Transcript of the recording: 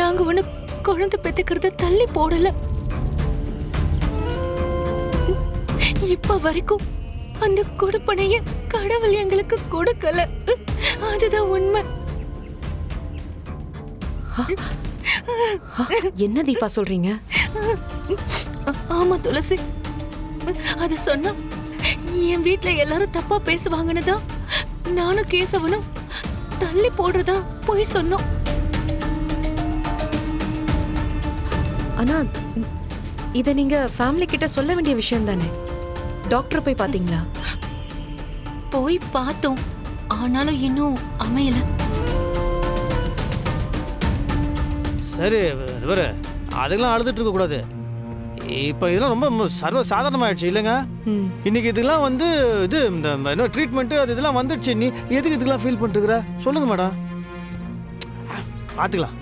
நாங்க ஒண்ணு குழந்தை பெத்துக்கிறத தள்ளி போடல. இப்ப வரைக்கும் அந்த கொடுப்பனைய கடவுள் எங்களுக்கு கொடுக்கல. அதுதான் உண்மை. என்ன தீபா சொல்றீங்க? ஆமா துளசி. அது சொன்னா என் வீட்ல எல்லாரும் தப்பா பேசுவாங்கன்னு தான் நானும் கேசவனும் தள்ளி போடுறதா போய் சொன்னோம். ஆனா இத நீங்க ஃபேமிலி கிட்ட சொல்ல வேண்டிய விஷயம் தானே? டாக்டர் போய் பாத்தீங்களா? போய் பார்த்தோம். ஆனாலும் இன்னும் அமையல. சரி இவரு அதுக்கெல்லாம் அழுதுட்டு இருக்கக்கூடாது இப்போ இதெல்லாம் ரொம்ப ம- சர்வ சாதாரணமாயிடுச்சு இல்லைங்க இன்னைக்கு இதெல்லாம் வந்து இது இந்த என்ன ட்ரீட்மெண்ட்டு அது இதெல்லாம் வந்துடுச்சு. நீ எதுக்கு இதுக்கெல்லாம் ஃபீல் பண்ணிட்டுருக்குற சொல்லுங்க மேடம் பார்த்துக்கலாம்